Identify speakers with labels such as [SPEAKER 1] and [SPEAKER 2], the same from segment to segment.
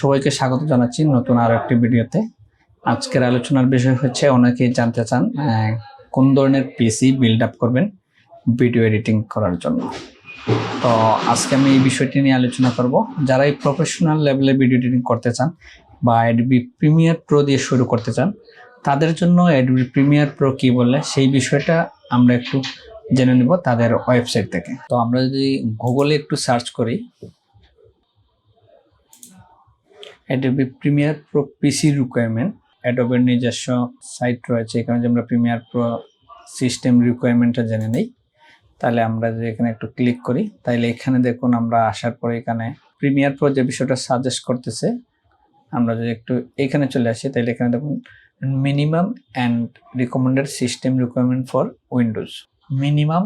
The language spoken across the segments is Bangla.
[SPEAKER 1] সবাইকে স্বাগত জানাচ্ছি নতুন আরও একটি ভিডিওতে। আজকের আলোচনার বিষয় হচ্ছে, অনেকেই জানতে চান কোন ধরনের পিসি বিল্ড আপ করবেন ভিডিও এডিটিং করার জন্য। তো আজকে আমি এই বিষয়টি নিয়ে আলোচনা করব। যারা এই প্রফেশনাল লেভেলে ভিডিও এডিটিং করতে চান বা অ্যাডবি প্রিমিয়ার প্রো দিয়ে শুরু করতে চান, তাদের জন্য অ্যাডবি প্রিমিয়ার প্রো কি বলে, সেই বিষয়টা আমরা একটু জেনে নিব তাদের ওয়েবসাইট থেকে। তো আমরা যদি গুগলে একটু সার্চ করি Adobe Premiere Pro PC requirement অ্যাডোবের নিজস্ব সাইট রয়েছে, এখানে যে আমরা প্রিমিয়ার প্রো সিস্টেম রিকোয়ারমেন্টটা জেনে নেই, তাহলে আমরা যদি এখানে একটু ক্লিক করি, তাহলে এখানে দেখুন আমরা আসার পরে এখানে প্রিমিয়ার প্রো যে বিষয়টা সাজেস্ট করতেছে, আমরা যদি একটু এখানে চলে আসি, তাহলে এখানে দেখুন minimum and recommended system requirement for Windows minimum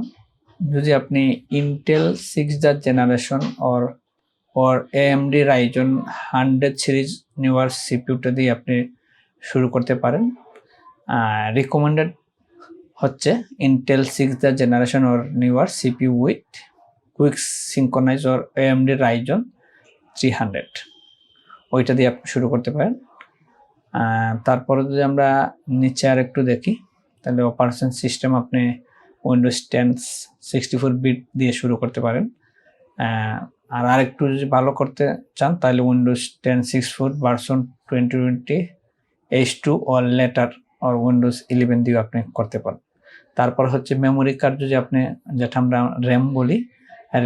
[SPEAKER 1] যদি আপনি Intel six the generation or or AMD Ryzen 100 series newer সিপিউটা দিয়ে আপনি শুরু করতে পারেন। রিকমেন্ডেড হচ্ছে Intel six the generation or newer CPU with quick synchronize or AMD Ryzen three hundred ওইটা দিয়ে আপনি শুরু করতে পারেন। তারপরে যদি আমরা নিচে আর একটু দেখি, তাহলে অপারেশন সিস্টেম আপনি Windows ten sixty four bit দিয়ে শুরু করতে পারেন। আর আরেকটু যদি ভালো করতে চান, তাহলে Windows ten six four version twenty twenty H two all later or Windows eleven দিয়েও আপনি করতে পারেন। তারপর হচ্ছে মেমোরি কার্ড যদি আপনি, যেটা আমরা র্যাম বলি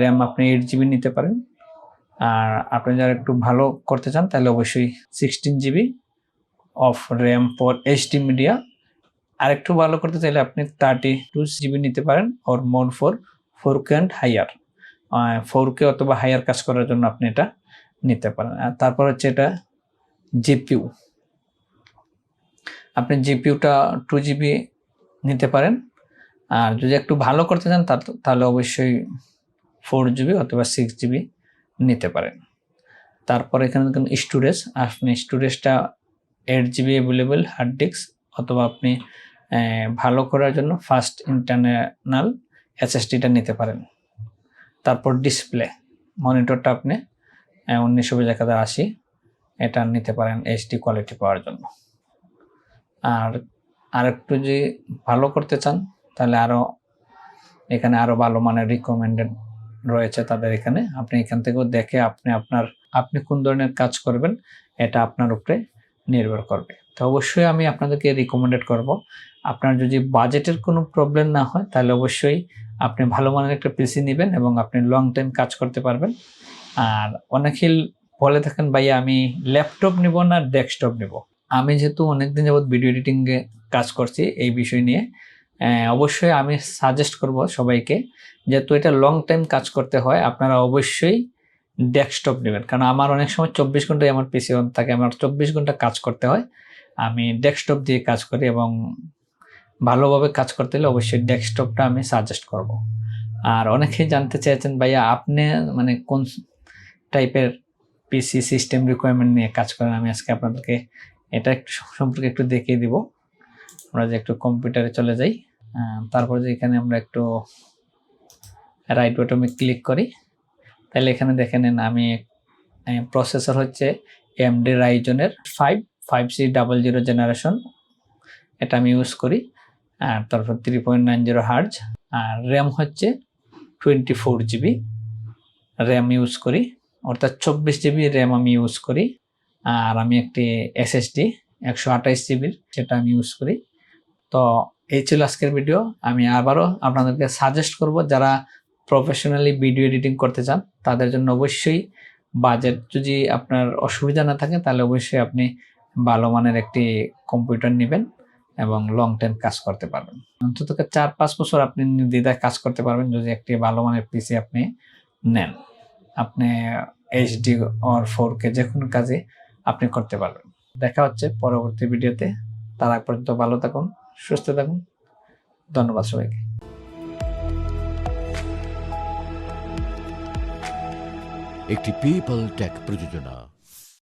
[SPEAKER 1] র্যাম আপনি এইট জিবি নিতে পারেন। আর আপনি যারা একটু ভালো করতে চান, তাহলে অবশ্যই sixteen GB of RAM for HD media আর একটু ভালো করতে চাইলে আপনি থার্টি টু জিবি নিতে পারেন or more four four and higher four K অথবা হাইয়ার কাজ করার জন্য আপনি এটা নিতে পারেন। আর তারপর হচ্ছে এটা জিপিউ আপনি জিপিউটা টু জিবি নিতে পারেন। আর যদি একটু ভালো করতে চান তাহলে অবশ্যই ফোর জিবি অথবা সিক্স জিবি নিতে পারেন। তারপর এখানে দেখুন স্টোরেজ আপনি স্টোরেজটা eight GB available hard disk অথবা আপনি ভালো করার জন্য ফাস্ট ইন্টারনাল এসএসডিটা নিতে পারেন। তারপর ডিসপ্লে মনিটরটা আপনি উনিশশো হাজার আশি, এটা নিতে পারেন এইচডি কোয়ালিটি পাওয়ার জন্য। আর আর একটু যদি ভালো করতে চান, তাহলে আরও এখানে আরও ভালো মানের রিকমেন্ডেড রয়েছে তাদের এখানে। আপনি এখান থেকেও দেখে আপনি আপনার, আপনি কোন ধরনের কাজ করবেন, এটা আপনার উপরে নির্ভর করবে। তো অবশ্যই আমি আপনাদেরকে রিকমেন্ডেড করব। আপনার যদি বাজেটের কোনো প্রবলেম না হয়, তাহলে অবশ্যই আপনি ভালো মানের একটা পিসি নেবেন এবং আপনি লং টাইম কাজ করতে পারবেন। আর অনেকেই বলে থাকেন ভাই আমি ল্যাপটপ নিব না ডেস্কটপ নিব। আমি যেহেতু অনেকদিন যাবত ভিডিও এডিটিংয়ে কাজ করছি এই বিষয় নিয়ে অবশ্যই আমি সাজেস্ট করব সবাইকে যেহেতু এটা লং টাইম কাজ করতে হয়, আপনারা অবশ্যই ডেস্কটপ নেবেন। কারণ আমার অনেক সময় চব্বিশ ঘন্টায় আমার পিসি অন থাকে, আমার চব্বিশ ঘণ্টা কাজ করতে হয়। আমি ডেস্কটপ দিয়ে কাজ করি এবং ভালোভাবে কাজ করতে হলে অবশ্যই ডেস্কটপটা আমি সাজেস্ট করব। আর অনেকেই জানতে চেয়েছেন, ভাইয়া, আপনি মানে কোন টাইপের পিসি সিস্টেম রিকোয়ারমেন্ট নিয়ে কাজ করেন? আমি আজকে আপনাদেরকে এটা একটু সম্পর্কে একটু দেখিয়ে দিব। আমরা যে একটু কম্পিউটারে চলে যাই। তারপর যে এখানে আমরা একটু রাইট বটমে ক্লিক করি। তাহলে এখানে দেখে নেন, আমি প্রসেসর হচ্ছে AMD রাইজনের five five C double zero generation এটা আমি ইউজ করি। আর তারপর three point nine zero hertz আর র্যাম হচ্ছে twenty four GB RAM use করি, অর্থাৎ চব্বিশ জিবি র্যাম আমি ইউজ করি, আর আমি একটি এসএসডি একশো আঠাইশ জিবির সেটা আমি ইউজ করি। তো এই ছিল আজকের ভিডিও আমি আবারও আপনাদেরকে সাজেস্ট করব, যারা প্রফেশনালি ভিডিও এডিটিং করতে চান, তাদের জন্য অবশ্যই বাজেট যদি আপনার অসুবিধা না থাকে, তাহলে অবশ্যই আপনি ভালো মানের একটি কম্পিউটার নেবেন। এবং লং টাইম কাজ করতে পারবেন। অন্তত চার পাঁচ বছর আপনি নির্দ্বিধায় কাজ করতে পারবেন যদি একটি ভালো মানের পিসি আপনি নেন। আপনি এইচডি অর ফোর কে যে কোনো কাজে আপনি করতে পারবেন। দেখা হচ্ছে পরবর্তী ভিডিওতে। তার আগ পর্যন্ত ভালো থাকুন, সুস্থ থাকুন। ধন্যবাদ সবাইকে।
[SPEAKER 2] একটি পিপল টেক প্রযোজনা।